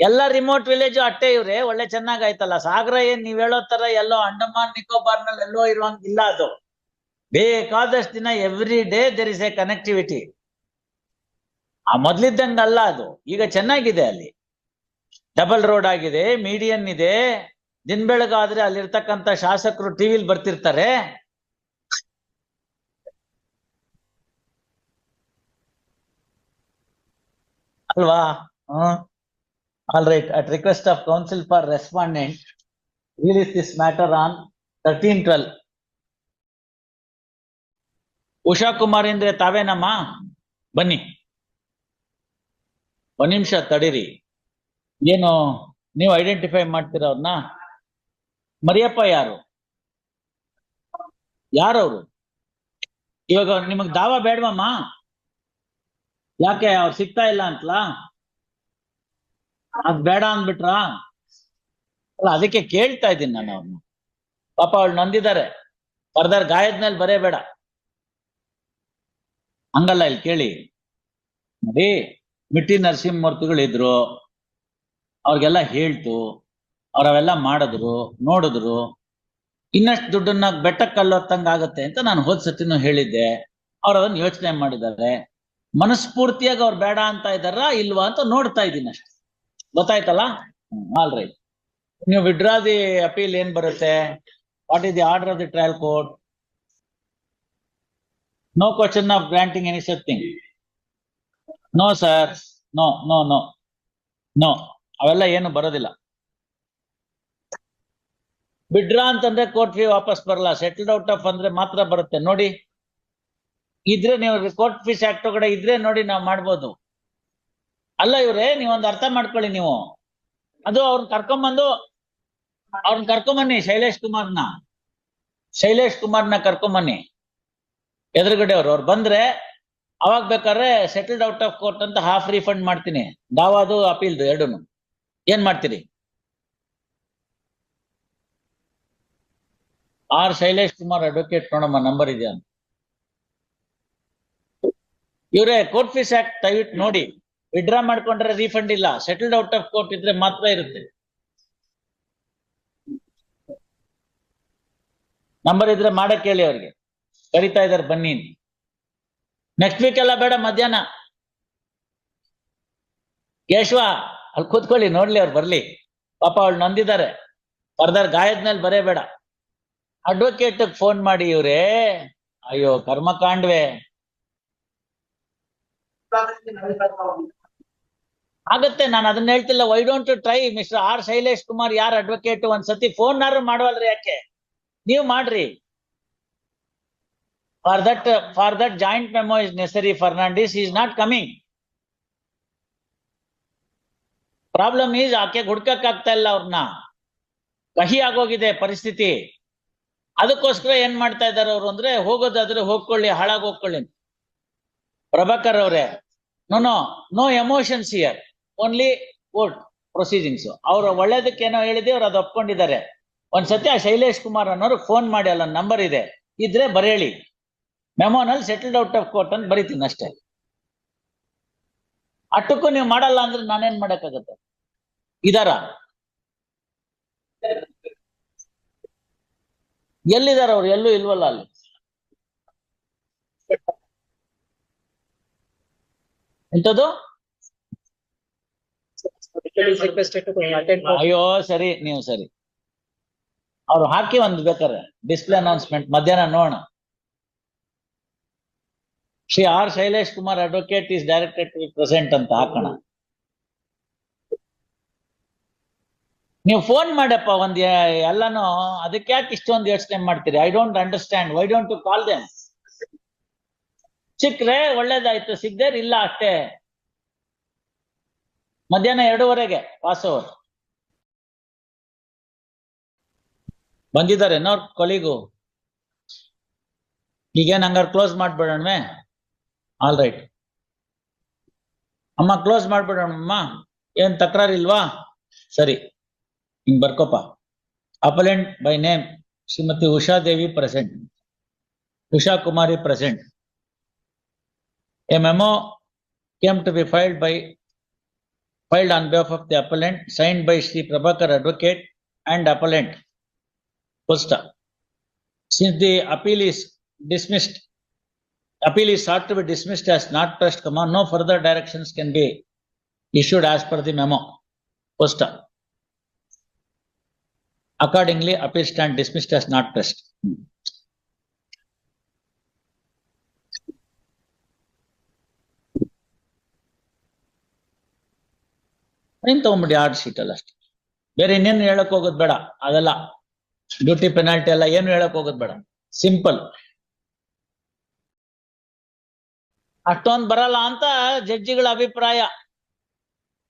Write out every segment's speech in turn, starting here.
ಎಲ್ಲ remote village ಅಟ್ಟೆ ಇವ್ರೆ, ಒಳ್ಳೆ ಚೆನ್ನಾಗಾಯ್ತಲ್ಲ. ಸಾಗರ ಏನ್ ನೀವ್ ಹೇಳೋ ತರ ಎಲ್ಲೋ ಅಂಡಮಾನ್ ನಿಕೋಬಾರ್ನಲ್ಲಿ ಎಲ್ಲೋ ಇರುವಂಗಿಲ್ಲ ಅದು. ಬೇಕಾದಷ್ಟು ದಿನ every day there is a connectivity ಆ ಮೊದ್ಲಿದ್ದಂಗ ಅಲ್ಲ ಅದು. ಈಗ ಚೆನ್ನಾಗಿದೆ ಅಲ್ಲಿ. ಡಬಲ್ ರೋಡ್ ಆಗಿದೆ ಮೀಡಿಯನ್ ಇದೆ. ದಿನ ಬೆಳಗಾದ್ರೆ ಅಲ್ಲಿರ್ತಕ್ಕಂಥ ಶಾಸಕರು ಟಿವಿಲ್ ಬರ್ತಿರ್ತಾರೆ. ಅಲ್ವಾ? ಹ್ಮ್. All right at request of counsel for respondent release this matter on thirteen twelve Usha Kumar ಅಂದ್ರೆ ತಾವೇನಮ್ಮ ಬನ್ನಿ. ಒಂದ್ ನಿಮಿಷ ತಡೀರಿ. ಏನು, ನೀವು ಐಡೆಂಟಿಫೈ ಮಾಡ್ತೀರ ಅವ್ರನ್ನ ಮರಿಯಪ್ಪ ಯಾರು? ಯಾರವ್ರು? ಇವಾಗ ನಿಮಗ್ ದಾವ ಬೇಡವಮ್ಮ? ಯಾಕೆ ಅವ್ರು ಸಿಗ್ತಾ ಇಲ್ಲ ಅಂತಲಾ? ಅದ್ ಬೇಡ ಅಂದ್ಬಿಟ್ರಾ? ಅಲ್ಲ, ಅದಕ್ಕೆ ಕೇಳ್ತಾ ಇದ್ದೀನಿ ನಾನು ಅವ್ರನ್ನ ಪಾಪ ಅವಳು ನಂದಿದ್ದಾರೆ. ಫರ್ದರ್ ಗಾಯದ ಮೇಲೆ ಬರೇ ಬೇಡ ಹಂಗಲ್ಲ, ಇಲ್ಲಿ ಕೇಳಿ. ನೋಡಿ, ಮಿಟ್ಟಿ ನರಸಿಂಹಮೂರ್ತಿಗಳು ಇದ್ರು ಅವ್ರಿಗೆಲ್ಲ ಹೇಳ್ತು, ಅವರವೆಲ್ಲ ಮಾಡಿದ್ರು, ನೋಡಿದ್ರು. ಇನ್ನಷ್ಟು ದುಡ್ಡನ್ನ ಬೆಟ್ಟಕ್ಕೆ ಆಗುತ್ತೆ ಆಗತ್ತೆ ಅಂತ ನಾನು ಹೋದ್ ಸತಿನೂ ಹೇಳಿದ್ದೆ. ಅವ್ರು ಅದನ್ನ ಯೋಚನೆ ಮಾಡಿದ್ದಾರೆ. ಮನಸ್ಫೂರ್ತಿಯಾಗಿ ಅವ್ರು ಬೇಡ ಅಂತ ಇದಾರ ಇಲ್ವಾ ಅಂತ ನೋಡ್ತಾ ಇದ್ದೀನಿ ಅಷ್ಟೇ. ಗೊತ್ತಾಯ್ತಲ್ಲ? ಆಲ್ ರೈಟ್ ನೀವು ವಿಡ್ರಾ ದಿ ಅಪೀಲ್ ಏನ್ ಬರುತ್ತೆ? What is the order of the trial court no question of granting any no sir no no no no ಅವೆಲ್ಲ ಏನು ಬರೋದಿಲ್ಲ. ವಿಡ್ರಾ ಅಂತಂದ್ರೆ ಕೋರ್ಟ್ ಫೀ ವಾಪಸ್ ಬರಲ್ಲ. ಸೆಟಲ್ಡ್ ಔಟ್ ಆಫ್ ಅಂದ್ರೆ ಮಾತ್ರ ಬರುತ್ತೆ. ನೋಡಿ. ಇದ್ರೆ ನೀವು ಕೋರ್ಟ್ ಫೀಸ್ ಆಕ್ಟ್ ಒಳಗಡೆ ಇದ್ರೆ ನೋಡಿ ನಾವು ಮಾಡ್ಬೋದು. ಅಲ್ಲ ಇವ್ರೆ, ನೀವೊಂದು ಅರ್ಥ ಮಾಡ್ಕೊಳ್ಳಿ ನೀವು. ಅದು ಅವ್ರನ್ನ ಕರ್ಕೊಂಬಂದು ಅವ್ರನ್ನ ಕರ್ಕೊಂಬನ್ನಿ, ಶೈಲೇಶ್ ಕುಮಾರ್ನ. ಶೈಲೇಶ್ ಕುಮಾರ್ನ ಕರ್ಕೊಂಬನ್ನಿ. ಎದುರುಗಡೆ ಅವ್ರು ಅವ್ರು ಬಂದ್ರೆ, ಅವಾಗ ಬೇಕಾದ್ರೆ ಸೆಟಲ್ಡ್ ಔಟ್ ಆಫ್ ಕೋರ್ಟ್ ಅಂತ ಹಾಫ್ ರೀಫಂಡ್ ಮಾಡ್ತೀನಿ. ದಾವಾದು, ಅಪೀಲ್ದು ಎರಡೂನು. ಏನ್ ಮಾಡ್ತೀರಿ? ಆರ್ ಶೈಲೇಶ್ ಕುಮಾರ್ ಅಡ್ವೊಕೇಟ್ ನೋಡಮ್ಮ ನಂಬರ್ ಇದೆಯಾ ಇವ್ರೆ ಕೋರ್ಟ್ ಫೀಸ್ ಆಕ್ಟ್ ದಯವಿಟ್ಟು ನೋಡಿ. ವಿಡ್ರಾ ಮಾಡ್ಕೊಂಡ್ರೆ ರೀಫಂಡ್ ಇಲ್ಲ. ಸೆಟಲ್ಡ್ ಔಟ್ ಆಫ್ ಕೋರ್ಟ್ ಇದ್ರೆ ಮಾತ್ರ ಇರುತ್ತೆ. ನಂಬರ್ ಇದ್ರೆ ಮಾಡಕ್ ಹೇಳಿ ಅವ್ರಿಗೆ. ಕರಿತಾ ಇದಾರೆ, ಬನ್ನಿ ನೆಕ್ಸ್ಟ್ ವೀಕ್ ಎಲ್ಲ ಬೇಡ, ಮಧ್ಯಾಹ್ನ. ಕೇಶವ ಅಲ್ಲಿ ಕೂತ್ಕೊಳ್ಳಿ, ನೋಡ್ಲಿ ಅವ್ರು ಬರ್ಲಿ. ಪಾಪ ಅವಳು ನೊಂದಿದ್ದಾರೆ. ಫರ್ದರ್ ಗಾಯದ ಮೇಲೆ ಬರೇ ಬೇಡ ಅಡ್ವೊಕೇಟ್ ಫೋನ್ ಮಾಡಿ ಇವ್ರೇ. ಅಯ್ಯೋ, ಕರ್ಮಕಾಂಡ್ವೆ. ಆಗತ್ತೆ, ನಾನು ಅದನ್ನ ಹೇಳ್ತಿಲ್ಲ. Why don't try mister R Shailesh Kumar, ಯಾರ್ ಅಡ್ವೊಕೇಟ್ ಒಂದ್ಸತಿ ಫೋನ್ ನಾರು ಮಾಡವಲ್ರಿ ಯಾಕೆ? ನೀವು ಮಾಡ್ರಿ. For that for that joint memo is necessary Fernandes is not coming problem is ಆಕೆ ಹುಡ್ಕಕ್ ಆಗ್ತಾ ಇಲ್ಲ ಅವ್ರನ್ನ ಕಹಿ ಆಗೋಗಿದೆ ಪರಿಸ್ಥಿತಿ. ಅದಕ್ಕೋಸ್ಕರ ಏನ್ ಮಾಡ್ತಾ ಇದಾರೆ ಅವ್ರು ಅಂದ್ರೆ, ಹೋಗೋದಾದ್ರೆ ಹೋಗ್ಕೊಳ್ಳಿ, ಹಾಳಾಗಿ ಹೋಗ್ಕೊಳ್ಳಿ ಪ್ರಭಾಕರ್ ಅವರೇ, no no no emotions here only court proceedings ಅವ್ರು ಒಳ್ಳೇದಕ್ಕೇನೋ ಹೇಳಿದೆ ಅವ್ರು ಅದು ಒಪ್ಕೊಂಡಿದ್ದಾರೆ. ಒಂದ್ಸತಿ ಆ ಶೈಲೇಶ್ ಕುಮಾರ್ ಅನ್ನೋರು ಫೋನ್ ಮಾಡಿ ಅಲ್ಲ ನಂಬರ್ ಇದೆ. ಇದ್ರೆ ಬರೇಳಿ. ಮೆಮೋನಲ್ಲಿ ಸೆಟಲ್ಡ್ ಔಟ್ ಆಫ್ ಕೋರ್ಟ್ ಅಂತ ಬರೀತೀನಿ ಅಷ್ಟೇ. ಅಟ್ಟಕ್ಕೂ ನೀವು ಮಾಡಲ್ಲ ಅಂದ್ರೆ ನಾನೇನ್ ಮಾಡಕ್ಕಾಗತ್ತೆ? ಇದಾರ? ಎಲ್ಲಿದಾರ ಅವ್ರು? ಎಲ್ಲೂ ಇಲ್ವಲ್ಲ ಅಲ್ಲಿ? ಅಯ್ಯೋ, ಸರಿ, ನೀವು ಸರಿ. ಅವ್ರು ಹಾಕಿ ಒಂದು ಬೇಕಾರೆ ಡಿಸ್ಪ್ಲೇ ಅನೌನ್ಸ್ಮೆಂಟ್ ಮಧ್ಯಾಹ್ನ ನೋಡೋಣ. Shri R Shailesh Kumar advocate is directed to present ಅಂತ ಹಾಕೋಣ. ನೀವು ಫೋನ್ ಮಾಡಪ್ಪ, ಒಂದ್ ಎಲ್ಲಾನು, ಅದಕ್ಕೆ ಯಾಕೆ ಇಷ್ಟೊಂದು ಯೋಚನೆ ಮಾಡ್ತೀರಿ? I don't understand why don't to call them ಸಿಕ್ಕ್ರೆ ಒಳ್ಳೇದಾಯ್ತು. ಸಿಗ್ದೇರ್ ಇಲ್ಲ ಅಷ್ಟೇ. ಮಧ್ಯಾಹ್ನ ಎರಡೂವರೆಗೆ ಪಾಸ್ ಓವರ್ ಬಂದಿದ್ದಾರೆ ನೋಡ್ ಕೊಲಿಗು. ಈಗೇನು ಹಂಗಾರೆ ಕ್ಲೋಸ್ ಮಾಡ್ಬಿಡೋಣವೇ? ಆಲ್ ರೈಟ್ ಅಮ್ಮ ಕ್ಲೋಸ್ ಮಾಡ್ಬಿಡೋಣಮ್ಮ. ಏನ್ ತಕರಾರಿಲ್ವಾ? ಸರಿ, ಹಿಂಗ್ ಬರ್ಕೋಪ appellant by name, Shrimati Usha Devi present Usha Kumari present a memo came to be filed by filed on behalf of the appellant, signed by Sri Prabhakar Advocate and appellant. Stop. Since the appeal is dismissed, appeal is sought to be dismissed as not pressed, comma, no further directions can be issued as per the memo. Stop. Accordingly, appeal stand dismissed as not pressed. ಏನ್ ತಗೊಂಬಿಡಿ order sheet ಅಲ್ಲ ಅಷ್ಟೇ. ಬೇರೆ ಇನ್ನೇನು ಹೇಳಕ್ ಹೋಗೋದು ಬೇಡ. ಅದೆಲ್ಲ duty penalty ಎಲ್ಲ ಏನು ಹೇಳಕ್ ಹೋಗೋದು ಬೇಡ. ಸಿಂಪಲ್. ಅಷ್ಟೊಂದು ಬರಲ್ಲ ಅಂತ ಜಡ್ಜಿಗಳ ಅಭಿಪ್ರಾಯ.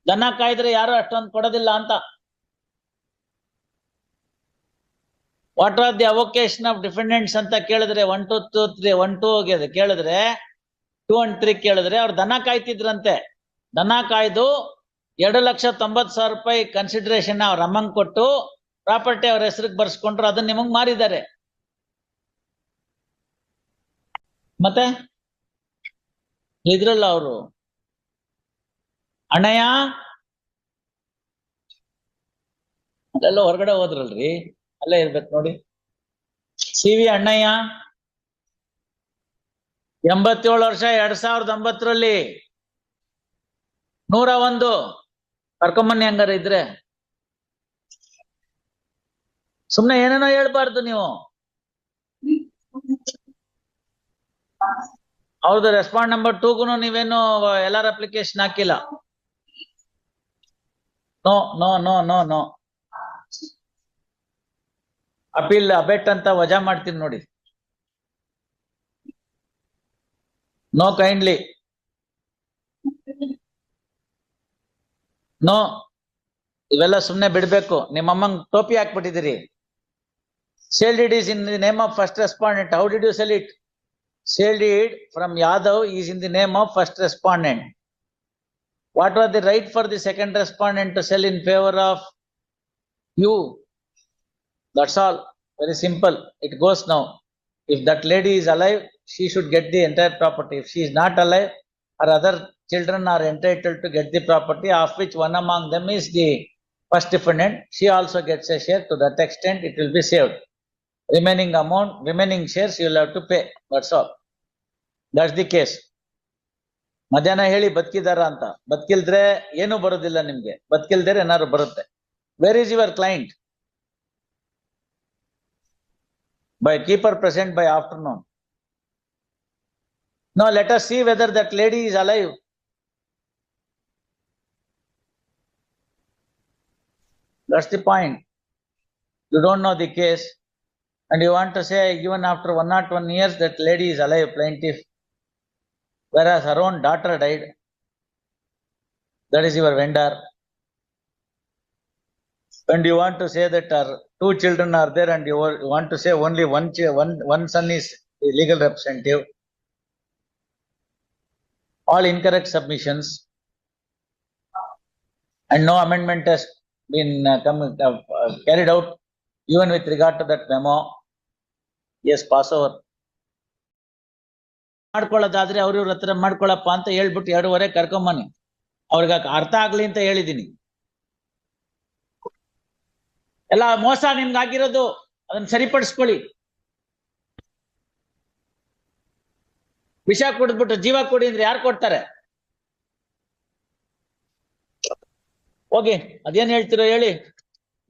ದನ ಕಾಯ್ದ್ರೆ ಯಾರು ಅಷ್ಟೊಂದು ಕೊಡೋದಿಲ್ಲ ಅಂತ. What are the avocation of defendants ಅಂತ ಕೇಳಿದ್ರೆ one to two three one two ಅದು ಕೇಳಿದ್ರೆ ಟೂ ಅಂಡ್ ತ್ರೀ ಕೇಳಿದ್ರೆ, ಅವ್ರು ದನ ಕಾಯ್ತಿದ್ರಂತೆ. ದನ ಕಾಯ್ದು ಎರಡು ಲಕ್ಷ ತೊಂಬತ್ ಸಾವಿರ ರೂಪಾಯಿ ಕನ್ಸಿಡರೇಷನ್ ಅವ್ರ ಅಮ್ಮಂಗ್ ಕೊಟ್ಟು ಪ್ರಾಪರ್ಟಿ ಅವ್ರ ಹೆಸರಿಗೆ ಬರ್ಸ್ಕೊಂಡ್ರು, ಅದನ್ನ ನಿಮಗ್ ಮಾರಿದ್ದಾರೆ. ಮತ್ತೆ? ಇದ್ರಲ್ಲ ಅವರು. ಅಣ್ಣಯ್ಯ? ಅದೆಲ್ಲ ಹೊರಗಡೆ ಹೋದ್ರಲ್ರಿ. ಅಲ್ಲೇ ಇರ್ಬೇಕು ನೋಡಿ. C V Annaiah? ಎಂಬತ್ತೇಳು ವರ್ಷ, ಎರಡ್ ಸಾವಿರದ ಒಂಬತ್ತರಲ್ಲಿ ನೂರ ಒಂದು. ಕರ್ಕೊಂಬನ್ನಿ ಹಂಗಾರ ಇದ್ರೆ. ಸುಮ್ನೆ ಏನೇನೋ ಹೇಳ್ಬಾರ್ದು ನೀವು. ಹೌದು ರೆಸ್ಪಾಂಡ್ ನಂಬರ್ ಟೂಗುನು ನೀವೇನು, ಎಲ್ಲಾರ ಅಪ್ಲಿಕೇಶನ್ ಹಾಕಿಲ್ಲ. No no no no no appeal, abet ಅಂತ ವಜಾ ಮಾಡ್ತೀನಿ ನೋಡಿ. ನೋ ಕೈಂಡ್ಲಿ ನೋ ಇವೆಲ್ಲ ಸುಮ್ನೆ ಬಿಡ್ಬೇಕು. ನಿಮ್ಮ ಅಮ್ಮಂಗ್ ಟೋಪಿ ಹಾಕ್ಬಿಟ್ಟಿದ್ದೀರಿ. Sale deed is in the name of first respondent how did you sell it sale deed from Yadav is in the name of first respondent what are the right for the second respondent to sell in favour of you that's all very simple it goes now if that lady is alive, she should get the entire property. If she is not alive, her other children are entitled to get the property, of which one among them is the first defendant. She also gets a share. To that extent, it will be saved. Remaining amount, remaining shares, you will have to pay. That's all. That's the case. ಮಧ್ಯಾಹ್ನ ಹೇಳಿ ಬದುಕಿದಾರ ಅಂತ ಬದುಕಿಲ್ದ್ರೆ ಏನು ಬರೋದಿಲ್ಲ ನಿಮ್ಗೆ ಬದುಕಿಲ್ದ್ರೆ ಏನಾದ್ರು ಬರುತ್ತೆ where is your client by keeper present by afternoon. Now let us see whether that lady is alive. That's the point. You don't know the case and you want to say even after one not one years that lady is alive plaintiff. Whereas her own daughter died. That is your vendor. And you want to say that her two children are there and you want to say only one one, one son is legal representative. All incorrect submissions. And no amendment has been uh, come, uh, uh, carried out even with regard to that memo. Yes, pass over. ಮಾಡ್ಕೊಳ್ಳೋದಾದ್ರೆ ಅವ್ರ ಇವ್ರ ಹತ್ರ ಮಾಡ್ಕೊಳಪ್ಪ ಅಂತ ಹೇಳ್ಬಿಟ್ಟು ಎರಡೂವರೆ ಕರ್ಕೊಂಬನ್ನಿ ಅವ್ರಿಗೆ ಅರ್ಥ ಆಗ್ಲಿ ಅಂತ ಹೇಳಿದೀನಿ ಎಲ್ಲ ಮೋಸ ನಿಮ್ಗೆ ಆಗಿರೋದು ಅದನ್ನ ಸರಿಪಡಿಸ್ಕೊಳ್ಳಿ ವಿಷ ಕುಡಿದ್ಬಿಟ್ಟು ಜೀವ ಕೊಡಿ ಅಂದ್ರೆ ಯಾರು ಕೊಡ್ತಾರೆ ಹೋಗಿ ಅದೇನ್ ಹೇಳ್ತಿರೋ ಹೇಳಿ.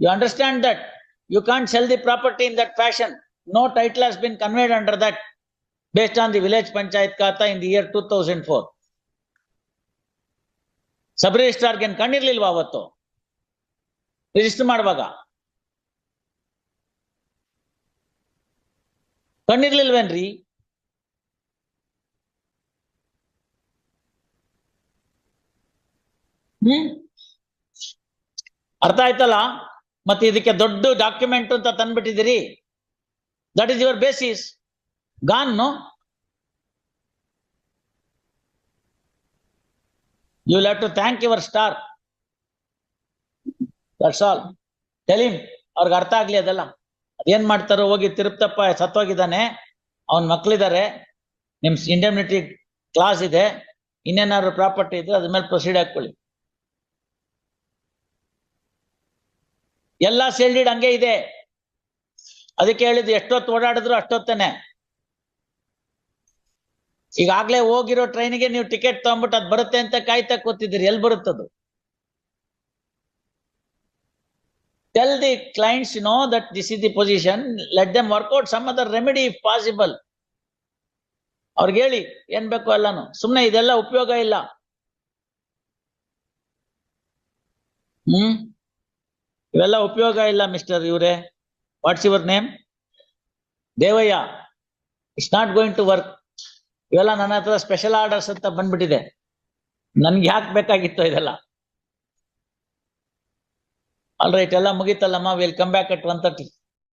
You understand that you can't sell the property in that fashion no title has been conveyed under that based on the village panchayat khata in the year two thousand four sub ರಿಜಿಸ್ಟ್ರಾರ್ಗೆ ಕಣ್ಣಿರ್ಲಿಲ್ವಾ ಅವತ್ತು? Register ಮಾಡುವಾಗ? ಕಣ್ಣಿರ್ಲಿಲ್ವೇನ್ರಿ? ಹ್ಮ್? ಅರ್ಥ ಆಯ್ತಲ್ಲ? ಮತ್ತೆ ಇದಕ್ಕೆ ದೊಡ್ಡ document ಅಂತ ತಂದ್ಬಿಟ್ಟಿದ್ದೀರಿ. That is your basis gone you have to thank your star that's all tell him ಅವ್ರಿಗೆ ಅರ್ಥ ಆಗ್ಲಿ ಅದೆಲ್ಲ. ಅದೇನ್ ಮಾಡ್ತಾರೋ ಹೋಗಿ ತಿರುಪ್ತಪ್ಪ ಸತ್ತೋಗಿದ್ದಾನೆ. ಅವನ್ ಮಕ್ಳಿದ್ದಾರೆ ನಿಮ್ ಇಂಡೆಮ್ನಿಟಿ ಕ್ಲಾಸ್ ಇದೆ. ಇನ್ನೇನಾದ್ರು ಪ್ರಾಪರ್ಟಿ ಇದ್ರೆ ಅದ್ರ ಮೇಲೆ ಪ್ರೊಸೀಡ್ ಹಾಕೊಳ್ಳಿ ಎಲ್ಲಾ ಸೇಲ್ಡಿಡ್ ಹಂಗೆ ಇದೆ. ಅದಕ್ಕೆ ಹೇಳಿದ್ದು ಎಷ್ಟೊತ್ತು ಓಡಾಡಿದ್ರು ಅಷ್ಟೊತ್ತೇನೆ. ಈಗಾಗ್ಲೇ ಹೋಗಿರೋ ಟ್ರೈನಿಗೆ ನೀವು ಟಿಕೆಟ್ ತಗೊಂಡ್ಬಿಟ್ಟು ಅದ್ ಬರುತ್ತೆ ಅಂತ ಕಾಯ್ತಾ ಕೂತಿದ್ದೀರಿ. ಎಲ್ಲಿ ಬರುತ್ತದು tell the clients know that this is the position let them work out some other remedy if possible ಅವ್ರಿಗೆ ಹೇಳಿ, ಏನ್ ಬೇಕು ಎಲ್ಲಾನು. ಸುಮ್ನೆ ಇದೆಲ್ಲ ಉಪಯೋಗ ಇಲ್ಲ. ಹ್ಮ್? ಇವೆಲ್ಲ ಉಪಯೋಗ ಇಲ್ಲ ಮಿಸ್ಟರ್ ಇವರೇ. What's your name Devaiah it's not going to work ಇವೆಲ್ಲ ನನ್ನ ಹತ್ರ ಸ್ಪೆಷಲ್ ಆರ್ಡರ್ಸ್ ಅಂತ ಬಂದ್ಬಿಟ್ಟಿದೆ. ನನ್ಗೆ ಯಾಕೆ ಬೇಕಾಗಿತ್ತು ಇದೆಲ್ಲ? ಆಲ್ ರೈಟ್ ಎಲ್ಲ ಮುಗೀತಲ್ಲಮ್ಮ will come back at one thirty